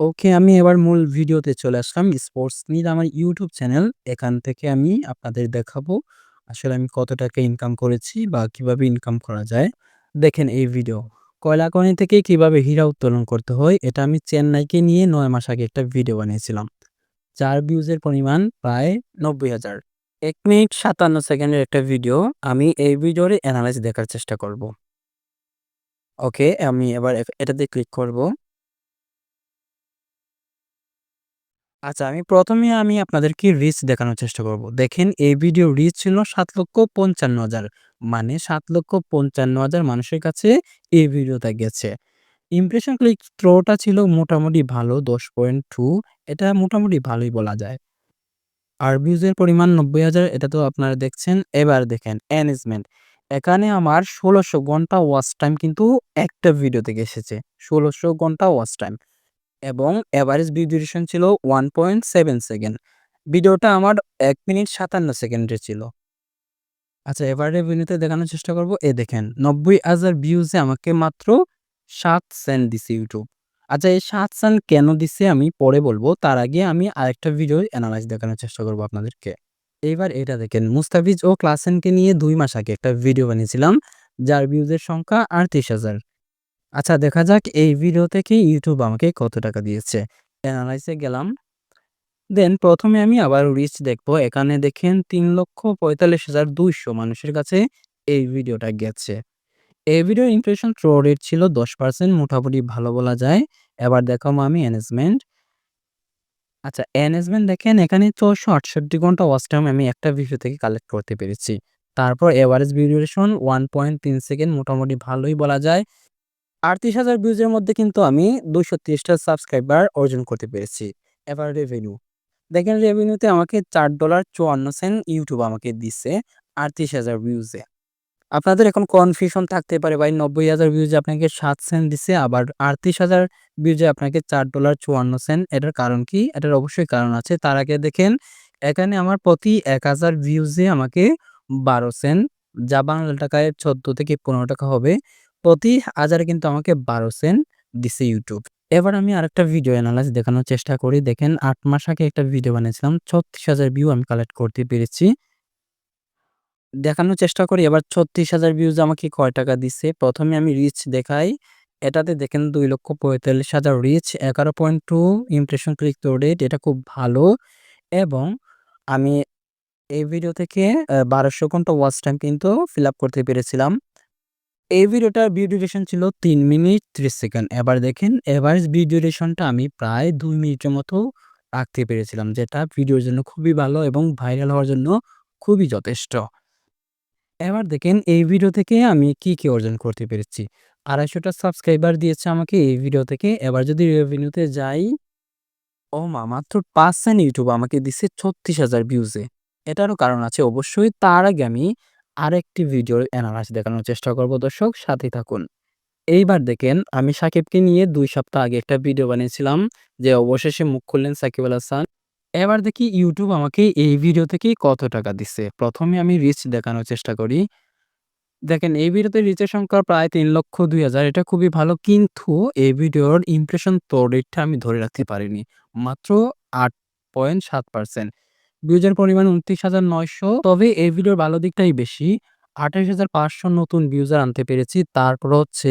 ওকে, আমি এবার মূল ভিডিওতে চলে আসলাম। স্পোর্টস নিড আমার ইউটিউব চ্যানেল। এখান থেকে আমি আপনাদের দেখাবো আসলে আমি কত টাকা ইনকাম করেছি বা কীভাবে ইনকাম করা যায়। দেখেন এই ভিডিও। কয়লা খনি থেকে কীভাবে হীরা উত্তোলন করতে হয় এটা আমি চেন্নাইকে নিয়ে নয় মাস আগে একটা ভিডিও বানিয়েছিলাম। যার ভিউজের পরিমাণ প্রায় ৯০,০০০। ১ মিনিট ৫৭ সেকেন্ডের একটা ভিডিও। আমি এই ভিডিওর এনালাইজ দেখার চেষ্টা করব। ওকে, আমি এবার এটাতে ক্লিক করব। আচ্ছা আমি প্রথমে আমি আপনাদেরকে রিচ দেখানোর চেষ্টা করব। দেখেন এই ভিডিও রিচ ছিল ৭,৫৫,০০০ মানে ৭,৫৫,০০০ মানুষের কাছে এই ভিডিওটা গেছে। ইমপ্রেশন ক্লিক থ্রো টা ছিল মোটামুটি ভালো ১০.2 এটা মোটামুটি ভালোই বলা যায়। আর ভিউজের পরিমাণ ৯০,০০০ এটা তো আপনারা দেখছেন। এবার দেখেন অ্যানেজমেন্ট এখানে আমার ষোলোশো ঘণ্টা ওয়াচ টাইম কিন্তু একটা ভিডিও থেকে এসেছে। ষোলোশো ঘণ্টা ওয়াচ টাইম এবং ভিউ ডিউরেশন ছিল 1.7 সেকেন্ড। ভিডিওটা আমার এক মিনিট ৫৭ সেকেন্ডের ছিল। আচ্ছা এবার রেভিনিউতে দেখানোর চেষ্টা করব। এ দেখেন ৯০,০০০ ভিউজে আমাকে মাত্র সাত সেন্ট দিছে ইউটিউব। আচ্ছা এই সাত সেন্ট কেন দিছে আমি পরে বলব। তার আগে আমি আরেকটা ভিডিও এনালাইজ দেখানোর চেষ্টা করব আপনাদেরকে। এইবার এটা দেখেন মুস্তাফিজ ও ক্লাসেনকে নিয়ে দুই মাস আগে একটা ভিডিও বানিয়েছিলাম। যার ভিউজের সংখ্যা ৩৮,০০০। আচ্ছা দেখা যাক এই ভিডিও থেকে ইউটিউব আমাকে কত টাকা দিয়েছে। এনালাইজে গেলাম। দেন প্রথমে আমি আবার রিচ দেখব এখানে দেখেন ৩,৪৫,২০০ মানুষের কাছে এই ভিডিওটা গেছে। এই ভিডিওর ইমপ্রেশন থ্রো রেট ছিল ১০% মোটামুটি ভালো বলা যায়। এবার দেখাবো আমি এনগেজমেন্ট। আচ্ছা এনগেজমেন্ট দেখেন এখানে ৪৬৮ ঘণ্টা ওয়াচ টাইম আমি একটা ভিডিও থেকে কালেক্ট করতে পেরেছি। তারপর এভারেজ ভিডিওরেশন ওয়ান পয়েন্ট তিন সেকেন্ড মোটামুটি ভালোই বলা যায়। ৩৮,০০০ ভিউজের মধ্যে কিন্তু আমি ২৩০ টা সাবস্ক্রাইবার অর্জন করতে পেরেছি। এবার রেভিনিউ। দেখেন রেভিনিউতে আমাকে $৪.৫৪ ইউটিউব আমাকে দিছে ৩৮,০০০ ভিউজে। আপনাদের এখন কনফিউশন থাকতে পারে ভাই ৯০,০০০ ভিউজে আপনাকে সাত সেন্ট দিছে আবার ৩৮,০০০ ভিউজে আপনাকে $৪.৫৪ এটার কারণ কি? এটার অবশ্যই কারণ আছে। তার আগে দেখেন এখানে আমার প্রতি ১০০০ ভিউজে আমাকে ১২ সেন্ট যা বাংলা টাকায় ১৪ থেকে ১৫ টাকা হবে। প্রতি হাজারে কিন্তু আমাকে ১২ সেন্ট দিছে ইউটিউব। এবার আমি আরেকটা ভিডিও এনালাইজ দেখানোর চেষ্টা করি। দেখেন আট মাস আগে একটা ভিডিও বানিয়েছিলাম। ৩৬,০০০ ভিউ আমি কালেক্ট করতে পেরেছি। দেখানোর চেষ্টা করি এবার ৩৬,০০০ ভিউজ আমাকে কয় টাকা দিছে। প্রথমে আমি রিচ দেখাই। এটাতে দেখেন ২,৪৫,০০০ রিচ ১১.2 ইমপ্রেশন ক্লিক থ্রো রেট এটা খুব ভালো এবং আমি এই ভিডিও থেকে বারোশো ঘণ্টা ওয়াচ টাইম কিন্তু ফিল আপ করতে পেরেছিলাম। এই ভিডিওটার ভিউ ডিউরেশন ছিল তিন মিনিট ৩০ সেকেন্ড। এবার দেখেন এভারেজ ভিউ ডিউরেশনটা আমি প্রায় দুই মিনিটের মতো রাখতে পেরেছিলাম। যেটা ভিডিওর জন্য খুবই ভালো এবং ভাইরাল হওয়ার জন্য খুবই যথেষ্ট। এবার দেখেন এই ভিডিও থেকে আমি কি, কি অর্জন করতে পেরেছি। আড়াইশোটা সাবস্ক্রাইবার দিয়েছে আমাকে এই ভিডিও থেকে। এবার যদি রেভিনিউতে যাই ও মা! মাত্র ৫ সেন্ট ইউটিউব আমাকে দিছে ৩৬,০০০ ভিউজে। এটারও কারণ আছে অবশ্যই। তার আগে আমি আরেকটি ভিডিওর এনালাইজ দেখানোর চেষ্টা করব দর্শক সাথেই থাকুন। এইবার দেখেন আমি সাকিবকে নিয়ে দুই সপ্তাহ আগে একটা ভিডিও বানিয়েছিলাম যে অবশেষে মুখ খুললেন সাকিব আল হাসান। এবার দেখি ইউটিউব আমাকে এই ভিডিও থেকে কত টাকা দিচ্ছে প্রথমে আমি রিচ দেখানোর চেষ্টা করি। দেখেন এই ভিডিওতে রিচের সংখ্যা প্রায় ৩,০০,০০০ এটা খুবই ভালো কিন্তু এই ভিডিওর ইমপ্রেশন থ্রো রেটটা আমি ধরে রাখতে পারিনি। মাত্র ৮.৭% ভিউজের পরিমাণ ২৯,৯০০ তবে এই ভিডিওর ভালো দিকটাই বেশি। ২৮,৫০০ নতুন ভিউজার আনতে পেরেছি। তারপর হচ্ছে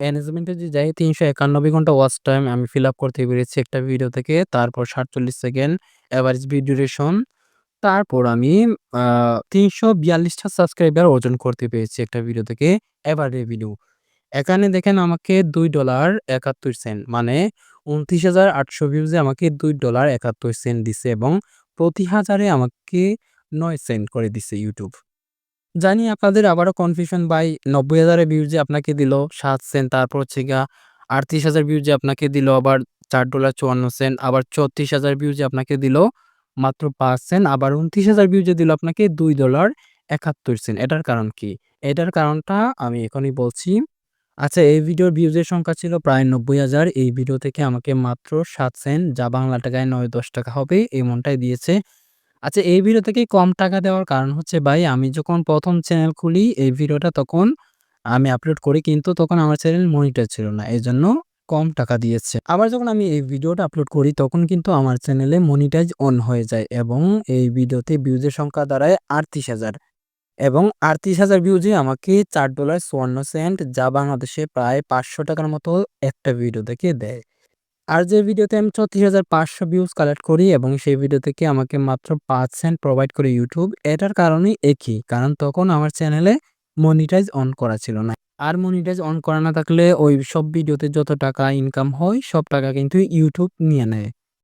ম্যানেজমেন্টে যে যাই ৩৯১ ঘণ্টা ওয়াচ টাইম আমি ফিল আপ করতে পেরেছি একটা ভিডিও থেকে। তারপর ৪৭ সেকেন্ড এভারেজ ভিউ ডিউরেশন। তারপর আমি আ ৩৪২ টা সাবস্ক্রাইবার অর্জন করতে পেরেছি একটা ভিডিও থেকে। এবার রেভিনিউ। এখানে দেখেন আমাকে $২.৭১ মানে ২৯,৮০০ ভিউজে আমাকে $২.৭১ দিছে এবং প্রতি হাজারে আমাকে নয় সেন্ট করে দিছে ইউটিউব। জানি আপনাদের আবারও কনফিউশন ভাই ৯০,০০০ ভিউজে আপনাকে দিল সাত সেন্ট তারপর হচ্ছে গিয়া ৩৮,০০০ ভিউজে আপনাকে দিল আবার $৪.৫৪ আবার ৩৪,০০০ ভিউজে আপনাকে দিল মাত্র পাঁচ সেন্ট আবার ২৯,০০০ ভিউজে দিল আপনাকে $২.৭১ এটার কারণ কি? এটার কারণটা আমি এখনই বলছি। আচ্ছা এই ভিডিওর ভিউজের সংখ্যা ছিল প্রায় ৯০,০০০ এই ভিডিও থেকে আমাকে মাত্র সাত সেন্ট যা বাংলা টাকায় নয় দশ টাকা হবে এমনটাই দিয়েছে। আচ্ছা এই ভিডিও থেকে কম টাকা দেওয়ার কারণ হচ্ছে ভাই আমি যখন প্রথম চ্যানেল খুলি এই ভিডিওটা তখন আমি আপলোড করি কিন্তু তখন আমার চ্যানেল মনিটর ছিল না। এই জন্য কম টাকা দিয়েছে। আবার যখন আমি এই ভিডিওটা আপলোড করি তখন কিন্তু আমার চ্যানেলে মনিটাইজ অন হয়ে যায় এবং এই ভিডিওতে ভিউজের সংখ্যা দাঁড়ায় ৩৮,০০০ এবং ৩৮,০০০ ভিউজে আমাকে $৪.৫৪ যা বাংলাদেশে প্রায় পাঁচশো টাকার মতো একটা ভিডিও থেকে দেয়। আর যে ভিডিওতে আমি ৩৪,৫০০ ভিউজ কালেক্ট করি এবং সেই ভিডিও থেকে আমাকে মাত্র পাঁচ সেন্ট প্রোভাইড করে ইউটিউব এটার কারণই একই। কারণ তখন আমার চ্যানেলে মনিটাইজ অন করা ছিল না। আর মনিটাইজ অন করা না থাকলে ওই সব ভিডিওতে যত টাকা ইনকাম হয় সব টাকা কিন্তু ইউটিউব নিয়ে নেয়।